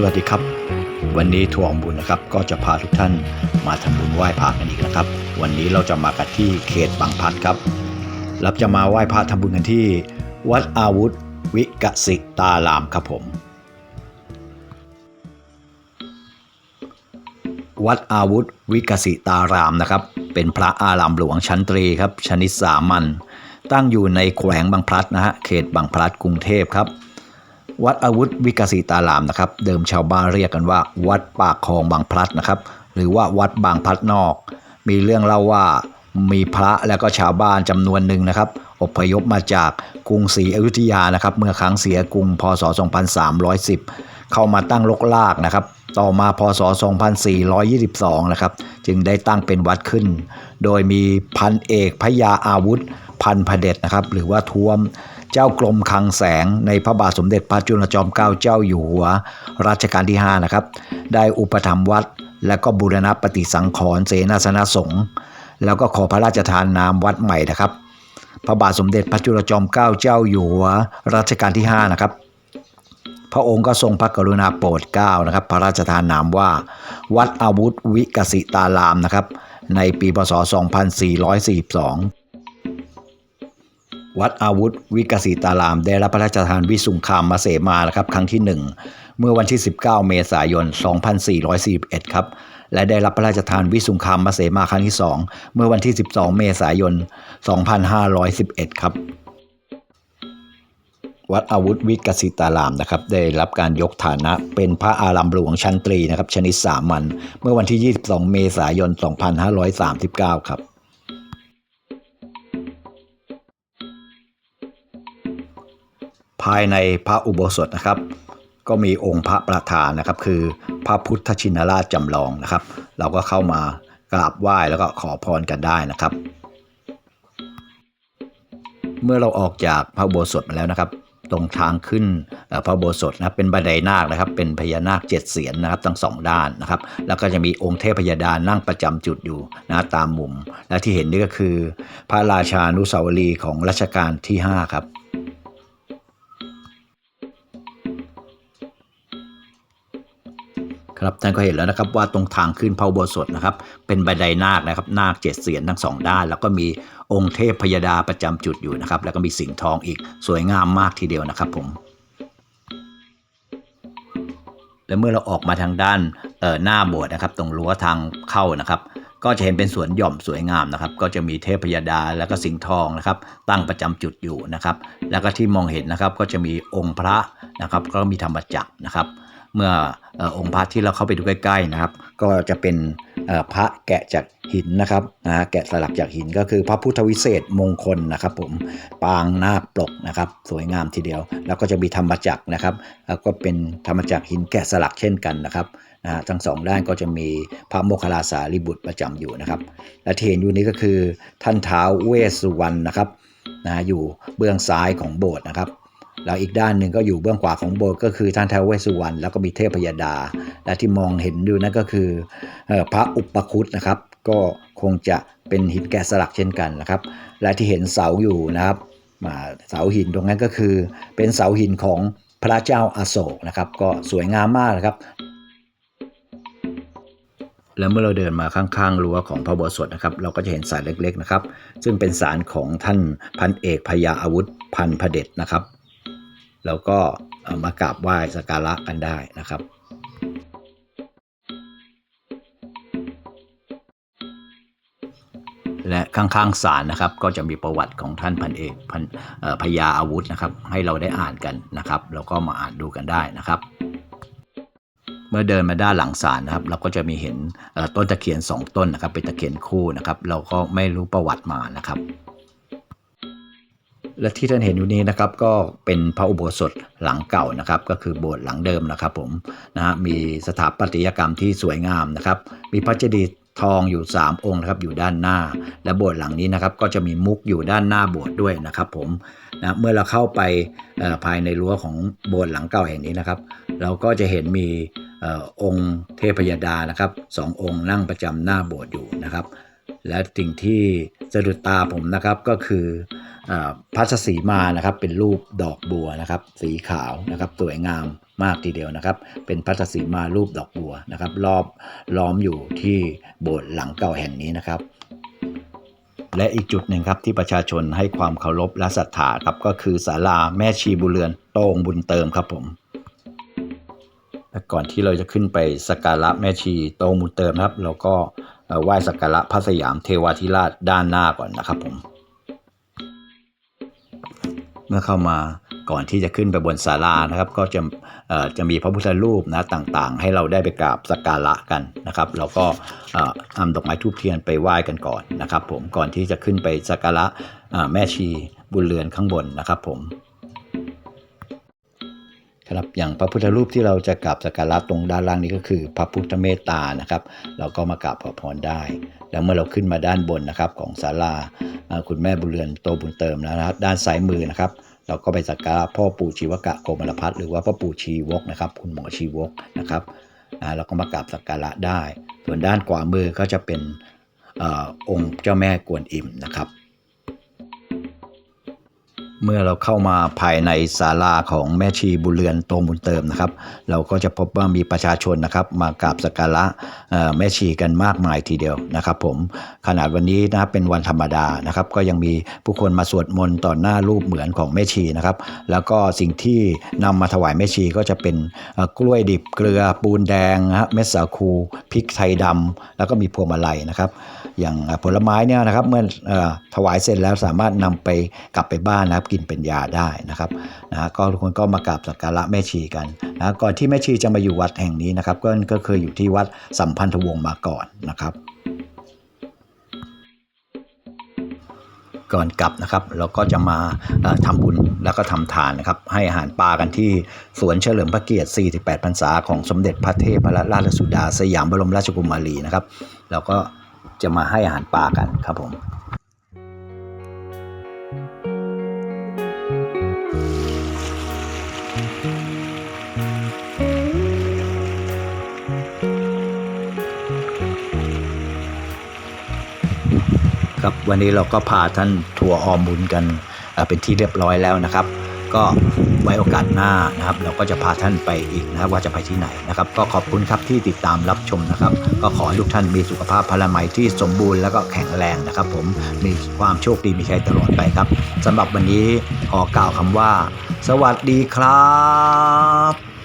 สวัสดีครับ วันนี้ทวงบุญนะครับ ก็จะพาทุกท่านมาทำบุญไหว้พระกันอีกนะครับ วันนี้เราจะมากันที่เขตบางพลัดครับเราจะมาไหว้พระทำบุญกันที่ วัดอาวุธ วิกสิตารามครับผม วัดอาวุธวิกสิตารามนะครับ เป็นพระอารามหลวงชั้นตรีครับชนิดสามัญตั้งอยู่ในแขวงบางพลัดนะฮะเขตบางพลัดกรุงเทพครับ วัดอาวุธวิกสิตารามนะครับ เดิมชาวบ้านเรียกกันว่า วัดปากคลองบางพลัดนะครับ หรือว่าวัดบางพลัดนอก มีเรื่องเล่าว่ามีพระและก็ชาวบ้านจำนวนหนึ่งนะครับ อพยพมาจากกรุงศรีอยุธยานะครับ เมื่อครั้งเสียกรุงพศ 2310 เข้ามาตั้งลกลากนะครับ ต่อมาพศ 2422 นะครับ จึงได้ตั้งเป็นวัดขึ้น โดยมีพันเอกพยาอาวุธพันพเดชนะครับ หรือว่าทวม เจ้ากรมคลังแสงในพระบาทสมเด็จพระจุลจอมเกล้าเจ้าอยู่หัวรัชกาลที่ 5 นะครับ ได้อุปถัมภ์วัด และก็บูรณะปฏิสังขรณ์เสนาสนะสงฆ์แล้วก็ขอพระราชทานนามวัดใหม่นะครับ พระบาทสมเด็จพระจุลจอมเกล้าเจ้าอยู่หัวรัชกาลที่ 5 นะครับ พระองค์ก็ทรงพระกรุณาโปรดเกล้านะครับ พระราชทานนามว่า วัดอาวุธวิกสิตารามนะครับ ในปีพศ 2442 วัดอาวุธวิกสิตาราม ได้รับพระราชทานวิสุงคามมาเสมานะครับครั้งที่ 1 เมื่อวันที่ 19 เมษายน 2441 ครับ และได้รับพระราชทานวิสุงคามมาเสมาครั้งที่ 2 เมื่อวันที่ 12 เมษายน 2511 ครับ วัดอาวุธวิกสิตารามนะครับได้รับการยกฐานะเป็นพระอารามหลวงชั้นตรีนะครับชนิดสามัญเมื่อวันที่ 22 เมษายน 2539 ครับ ภายในพระอุโบสถนะครับ ก็มีองค์พระประธานนะครับ คือพระพุทธชินราชจำลองนะครับ เราก็เข้ามากราบไหว้แล้วก็ขอพรกันได้นะครับ เมื่อเราออกจากพระอุโบสถมาแล้วนะครับตรงทางขึ้นพระอุโบสถนะครับเป็นบันไดนาคนะครับเป็นพญานาคเจ็ดเสียนนะครับทั้งสองด้านนะครับ แล้วก็จะมีองค์เทพยดานั่งประจำจุดอยู่นะตามมุม และที่เห็นนี่ก็คือ พระราชานุสาวรีของรัชกาลที่ 5 ครับ ครับท่านก็เห็นแล้วนะครับว่าตรงทางขึ้นพระอุโบสถนะครับ เป็นบันไดนาคนะครับนาคเจ็ดเสียนทั้งสองด้าน แล้วก็มีองค์เทพพยดาประจำจุดอยู่นะครับ แล้วก็มีสิงห์ทองอีกสวยงามมากทีเดียวนะครับผมและเมื่อเราออกมาทางด้านเออหน้าโบสถ์นะครับ ตรงรั้วทางเข้านะครับ ก็จะเห็นเป็นสวนหย่อมสวยงามนะครับ ก็จะมีเทพยดาแล้วก็สิงห์ทองนะครับ ตั้งประจำจุดอยู่นะครับ แล้วก็ที่มองเห็นนะครับก็จะมีองค์พระนะครับ ก็มีธรรมจักรนะครับ เมื่อองค์พระที่เราเข้าไปดูใกล้ๆนะครับ ก็จะเป็นพระแกะจากหินนะครับนะแกะสลักจากหินก็คือพระพุทธวิเศษมงคลนะครับ ผมปางนาคปลกนะครับ สวยงามทีเดียว แล้วก็จะมีธรรมจักรนะครับแล้วก็เป็นธรรมจักรหินแกะสลักเช่นกันนะครับนะทั้งสองด้านก็จะมีพระโมคคัลลาสารีบุตรประจำอยู่นะครับ และที่เห็นอยู่นี้ก็คือท่านเท้าเวสสุวรรณนะครับนะอยู่เบื้องซ้ายของโบสถ์นะครับ แล้วอีกด้านหนึ่งก็อยู่เบื้องขวาของโบสถ์ก็คือท่านเทวเวสุวรรณแล้วก็มีเทพยดา และที่มองเห็นอยู่นั่นก็คืออพระอุปคุตนะครับ ก็คงจะเป็นหินแกะสลักเช่นกันนะครับ และที่เห็นเสาอยู่นะครับอ่าเสาหินตรงนั้นก็คือ เป็นเสาหินของพระเจ้าอาโศกนะครับ ก็สวยงามมากนะครับแล้วเมื่อเราเดินมาข้างๆรั้วของพระโบสถนะครับ เราก็จะเห็นศาลเล็กๆนะครับ ซึ่งเป็นศาลของท่านพันเอกพยาอาวุธพันพเดชนะครับ แล้วก็มากราบไหว้สักการะกันได้นะครับและข้างๆศาลนะครับก็จะมีประวัติของท่านพันเอกพันพยาอาวุธนะครับ ให้เราได้อ่านกันนะครับ แล้วก็มาอ่านดูกันได้นะครับ เมื่อเดินมาด้านหลังศาลนะครับ เราก็จะมีเห็นต้นตะเคียน 2 ต้นนะครับ เป็นตะเคียนคู่นะครับ เราก็ไม่รู้ประวัติมานะครับ และที่ท่านเห็นอยู่นี้นะครับก็เป็นพระอุโบสถหลังเก่านะครับก็คือโบสถ์หลังเดิมนะครับผมนะฮะมีสถาปัตยกรรมที่สวยงามนะครับมีพระเจดีย์ทองอยู่ 3 องค์นะครับอยู่ด้านหน้า และโบสถ์หลังนี้นะครับก็จะมีมุกอยู่ด้านหน้าโบสถ์ด้วยนะครับผมนะเมื่อเราเข้าไปภายในรั้วของโบสถ์หลังเก่าแห่งนี้นะครับ เราก็จะเห็นมีอองค์เทพยดานะครับสององค์นั่งประจำหน้าโบสถ์อยู่นะครับ และสิ่งที่สะดุดตาผมนะครับก็คือ พัชสีมานะครับเป็นรูปดอกบัวนะครับ สีขาวนะครับสวยงามมากทีเดียวนะครับ เป็นพัทสีมารูปดอกบัวนะครับ รอบล้อมอยู่ที่โบสถ์หลังเก่าแห่งนี้นะครับ และอีกจุดหนึ่งครับที่ประชาชนให้ความเคารพและศรัทธาครับก็คือศาลาแม่ชีบุเรือนโตงบุญเติมครับผมและก่อนที่เราจะขึ้นไปสักการะแม่ชีโตงบุญเติมครับ เราก็เอ่อไหว้สักการะพระสยามเทวาธิราชด้านหน้าก่อนนะครับผม เมื่อเข้ามาก่อนที่จะขึ้นไปบนศาลานะครับ ก็จะจะมีพระพุทธรูปนะต่างๆ ให้เราได้ไปกราบสักการะกันนะครับ เราก็อ่อนำดอกไม้ทูบเทียนไปไหว้กันก่อนนะครับ ผมก่อนที่จะขึ้นไปสักการะแม่ชีบุญเรือนข้างบนนะครับผมครับอย่างพระพุทธรูปที่เราจะกราบสักการะตรงด้านล่างนี้ก็คือ พระพุทธเมตตานะครับ เราก็มากราบขอพรได้ แล้วเมื่อเราขึ้นมาด้านบนนะครับของศาลาคุณแม่บุญเรือนโตบุญเติมนะครับ ด้านซ้ายมือนะครับ เราก็ไปสักการะพ่อปู่ชีวกะโกมลพัฒหรือว่าพ่อปู่ชีวกนะครับ คุณหมอชีวกนะครับเราก็มากราบสักการะได้ ส่วนด้านขวามือก็จะเป็นอองค์เจ้าแม่กวนอิมนะครับ เมื่อเราเข้ามาภายในศาลาของแม่ชีบุเรือนโตบุญเติมนะครับ เราก็จะพบว่ามีประชาชนนะครับ มากราบสักการะแม่ชีกันมากมายทีเดียวนะครับ ผมขนาดวันนี้นะเป็นวันธรรมดานะครับ ก็ยังมีผู้คนมาสวดมนต์ต่อหน้ารูปเหมือนของแม่ชีนะครับ แล้วก็สิ่งที่นำมาถวายแม่ชีก็จะเป็นกล้วยดิบเกลือปูนแดงนะฮะเม็ดสาคูพริกไทยดำแล้วก็มีพวงมาลัยนะครับ อย่างผลไม้เนี่ยนะครับเมื่อถวายเสร็จแล้วสามารถนำไปกลับไปบ้านนะครับ กินเป็นยาได้นะครับนะฮะก็ทุกคนก็มากราบสักการะแม่ชีกันนะก่อนที่แม่ชีจะมาอยู่วัดแห่งนี้นะครับ ก็ก็เคยอยู่ที่วัดสัมพันธวงศ์มาก่อนนะครับ ก่อนกลับนะครับ เราก็จะมาเอ่อทำบุญแล้วก็ทำทานนะครับ ให้อาหารปลากันที่สวนเฉลิมพระเกียรติ 48 พรรษาของสมเด็จพระเทพรัตนราชสุดา สยามบรมราชกุมารีนะครับเราก็ จะมาให้อาหารปลากันครับผมครับวันนี้เราก็พาท่านทัวร์ออมบุญกันเอ่อเป็นที่เรียบร้อยแล้วนะครับ ก็ไว้โอกาสหน้านะครับ เราก็จะพาท่านไปอีกนะครับว่าจะไปที่ไหนนะครับ ก็ขอบคุณครับที่ติดตามรับชมนะครับ ก็ขอให้ทุกท่านมีสุขภาพพลามัยที่สมบูรณ์แล้วก็แข็งแรงนะครับ ผมมีความโชคดีมีชัยตลอดไปครับสำหรับวันนี้ขอกล่าวคำว่า สวัสดีครับ